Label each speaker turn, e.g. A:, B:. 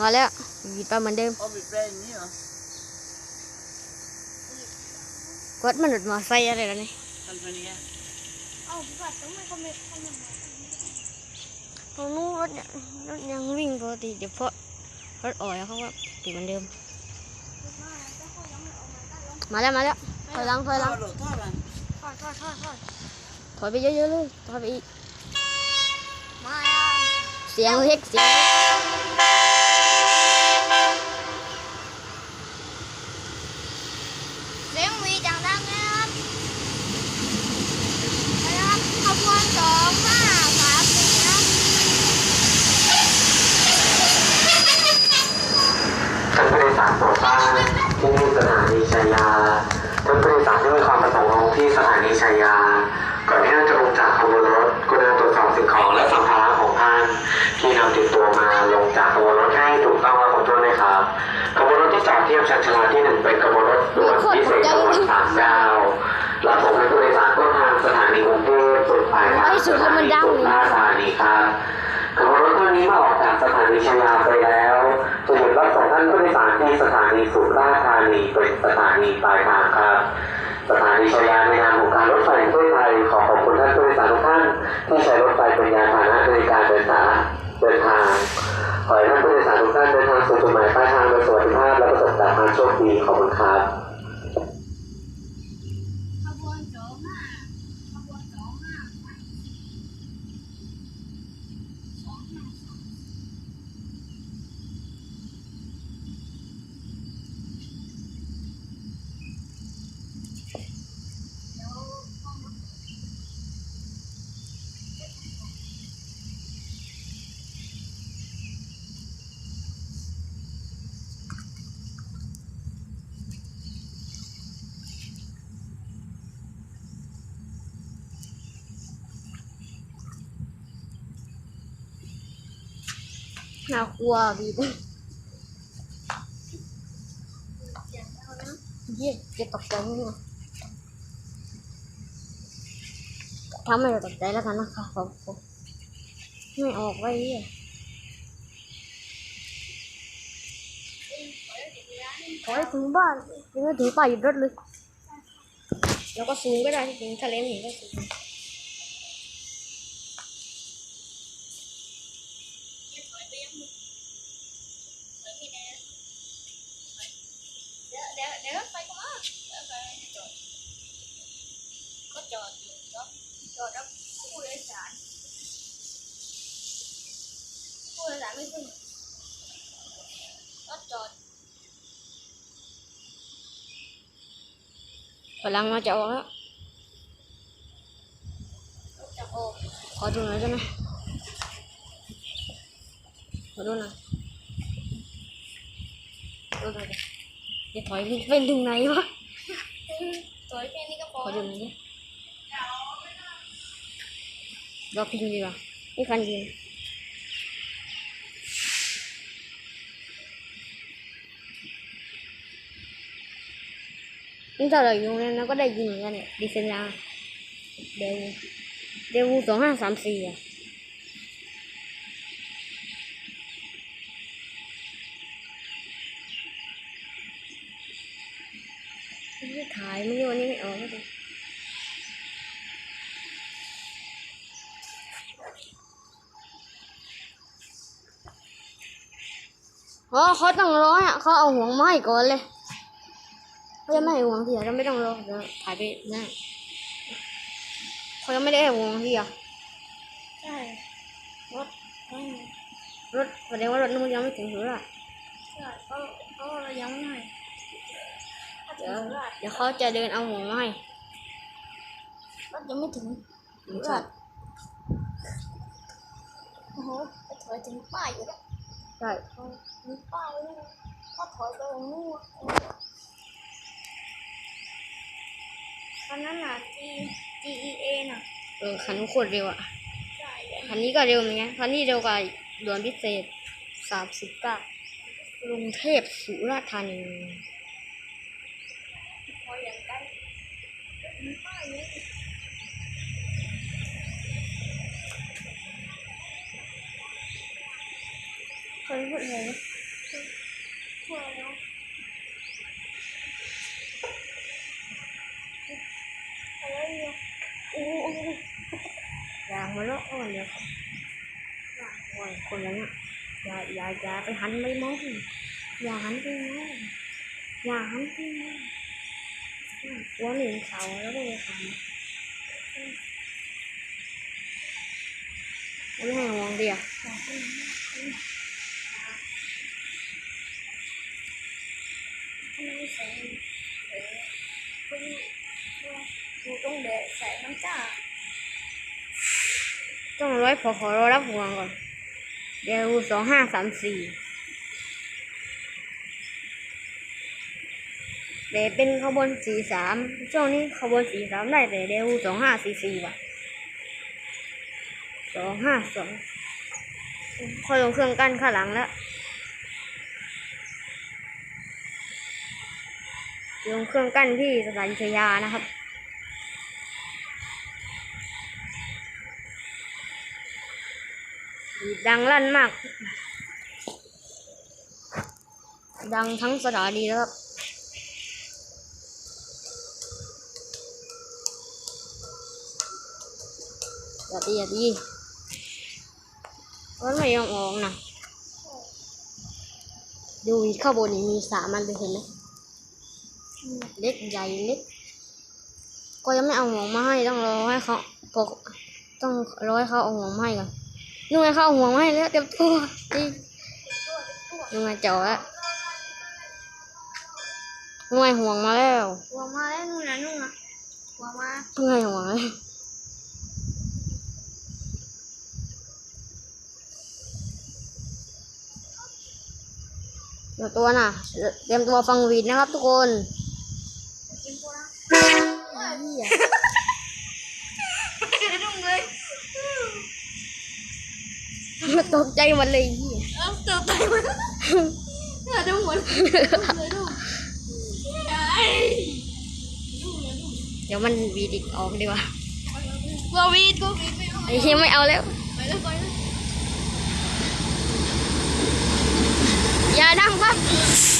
A: มาแล้วหยิบไปเหมือนเดิม
B: เอาบีบแปรอย่างนี้เหรอก
A: ดมันหลุดมอไซค์อะไรแล้วนี่
B: ทำเป็นอย่างเงี้ย
C: เอ้าพี่ปัดต้องไม่เขาไม่เขาไม่มา
A: ตรงนู้นรถเนี่ยรถยังวิ่งปกติเดี๋ยวเพราะรถอ่อยเขาว่าติดเหมือนเดิม
C: มาแล้วเขายังไม่ออกมาได้ลง
A: มาแล้วมาแล้วถอยหลังถอยหลัง
B: โดดท่อมัน
C: ทอดทอดทอดทอด
A: ถอยไปเยอะๆเลยถอยไปอีก
C: มาแล้ว
A: เสียงเล็กเสียง
C: เสียงวีจังดังนะครับนะครับขบวนสองห้าสามสี่นะ
D: ท่านผู้โดยสารโปรดทราบที่นี่สถานีชัยยาท่านผู้โดยสารที่มีความประสงค์ลงที่สถานีชัยยา ก่อนที่ท่านจะลงจากขบวนรถกรุณาตรวจสอบสิ่งของ และสัมภาระของท่านที่นำติดตัวมาลงจากขบวนรถให้ถูกต้องและขอโทษด้วยครับขบวนรถที่จอดเทียบชันชาลาที่หนึ่งเป็นขบวนรถด่วนพิเศษจังหวัดสามดาวรับส่งให้ผู้โดยสารต้นทางสถานีกรุงเทพสุดปลายทางสถานีสุราษฎร์ธานีครับขบวนรถคันนี้มาออกจากสถานีชยาไปแล้วจะหยุดรับส่งท่านผู้โดยสารที่สถานีสุราษฎร์ธานีเป็นสถานีปลายทางครับสถานีชยาในนามของการรถไฟแห่งประเทศไทยขอขอบคุณท่านผู้โดยสารทุกท่านที่ใช้รถ เป็นยานพาหนะในการเดินทางเดินทางขอให้ท่านผู้โดยสารทุกท่านเดินทางสู่จุดหมายปลายทางโดยสวัสดิภาพและประสบแต่ความโชคดีขอบคุณครับ
C: ขบวนสองห้าขบวนสองห้าสามสองห้าสาม
A: น่ากลัวบีบเยี่ยจะตกใจไหมเนี่ทำให้เราตกใจแล้วกันนะคะผมผมไม่ออกไว้เยี่ยขอให้ถึงบ้านยังถึงป่าหยุดรถเลย แล้วก็ซูมก็ได้ถึงทะเลไม่เห็นก็ซูม
C: เดี๋ยวเดี๋ยวเดี๋ยวรถไฟก็มาเดี๋ยวรถไฟจอดก็จอดอยู่จอด จอดแล้วผู้โดยสารผู้โดยสารไม่ขึ้นรถจอด
A: พลังมาจะออกแล้ว
C: รถจะออก
A: ขอดูหน่อยได้ไหมขอดูหน่อยดูหน่อยดิจะถอยเป็นถึงไหนวะ
C: สวยแค่นี้ก็พ
A: ข
C: อ
A: อดูหน่อย ดิรอพิงดีกว่านี่คันยิงนี่ถ้าเราอยู่เนี่ยเราก็ได้ยินเหมือนกันเนี่ยดีเซนยาเดวเดวูสองห้าสามสี่อะไม่ถ่ายไม่รู้วันนี้ไม่ออกเล ยอ๋อเขาต้องรออะเขาเอาห่วงมาให้ก่อนเลยเขายังไม่ให้ห่วงทีอะเราไม่ต้องรอเดี๋ยวถ่ายไปนะเขายังไม่ได้ให้ห่วงทีอะ
C: ใช่รถไม่
A: รถแสดงว่ารถนู้นยังไม่ถึงหรือล่ะ
C: ใช่เขาเขาเรายังไม่ให้ถ้า
A: เดี๋
C: ถึ
A: ยว
C: งราช
A: เดี๋ยวเขาจะเดินเอาห่วงมาให้
C: รถยังไม่ถึง
A: ถึงจัด
C: โอ้โหไปถอยถึงป้ายอยู่แล้ว
A: ใช่
C: ถึงป้ายล้วนะถ้าถอยไปตรงนู้นตอนนั้นน่ะ G G E A น่ะ
A: เออคันนู้นโคตรเร็วอะ
C: ใช่
A: คันนี้ก็เร็วเหมือนกันคันนี้เร็วกว่าด่วนพิเศษสามสิบเก้ากรุงเทพสุราษฎร์ธานี
C: พออย่างใกล้ถึงป้ายเลยเคยพู ดเลยพวกเราอะไรเนี่ยโอ้โห
A: ยางมาแล้วอ่อนเลยครับโอ้ยคนนั้นอะอย่าอย่าอย่าไปหันไปมองอย่าหันไปมองอย่าหันไปมองอืมหัวหนึ่งเขาแล้วก็เลยทำไม่ให้ห่วงเดียว
C: ไม่ใส่เออคุณดูตรงเดใส่น้ำตา
A: ต้องร้อยขอขอรอรับห่วงก่อน เดี๋ยวสองห้าสามสี่เดี๋ยวเป็นขบวนสี่สามช่วงนี้ขบวนสี่สามได้แต่เดี๋ยวสองห้าสี่สี่ว่ะสองห้าสองค่อยลงเครื่องกั้นข้างหลังแล้ว ลงเครื่องกั้นที่สถานีชยานะครับดังลั่นมาก ดังทั้งสถานีแล้วครับอย่าดีอย่าดีมันไม่ยอมออกนะ ดูอีกข้างบนนี่มีสามอันเลยเห็นไหม เล็กใหญ่เล็ก ก็ยังไม่เอาห่วงมาให้ต้องรอให้เขาปกต้องรอให้เขาเอาห่วงมาให้ก่อนนู่นไงเขาเอาห่วงมาให้แล้วเต็มตัวจริงนู่นไงเจ๋อแล้วนู่นไงห่วงมาแล้ว
C: หัวมาแล้วนู่นนะนู่นนะหัวมา
A: นู่นไงห่วงเลยเตรียมตัวนะเตรียมตัวฟังวีดนะครับทุกคน
C: กินพวกนะ
A: เหี้ย
C: ดุ้งเลย
A: มันตกใจหมดเลยเหี้ย
C: เออเติบโตมันเออดุ้งหมดเลยดุ้งไอ้ดุ้งเลยดุ้ง
A: เดี๋ยวมันวีดอีกออกดีกว่า
C: กูวีดกูวีดไม่เอา
A: ไอ้เหี้ยไม่เอาแล้ว
C: ไปเลยไปเลย
A: อย่าดังครับ
C: ไ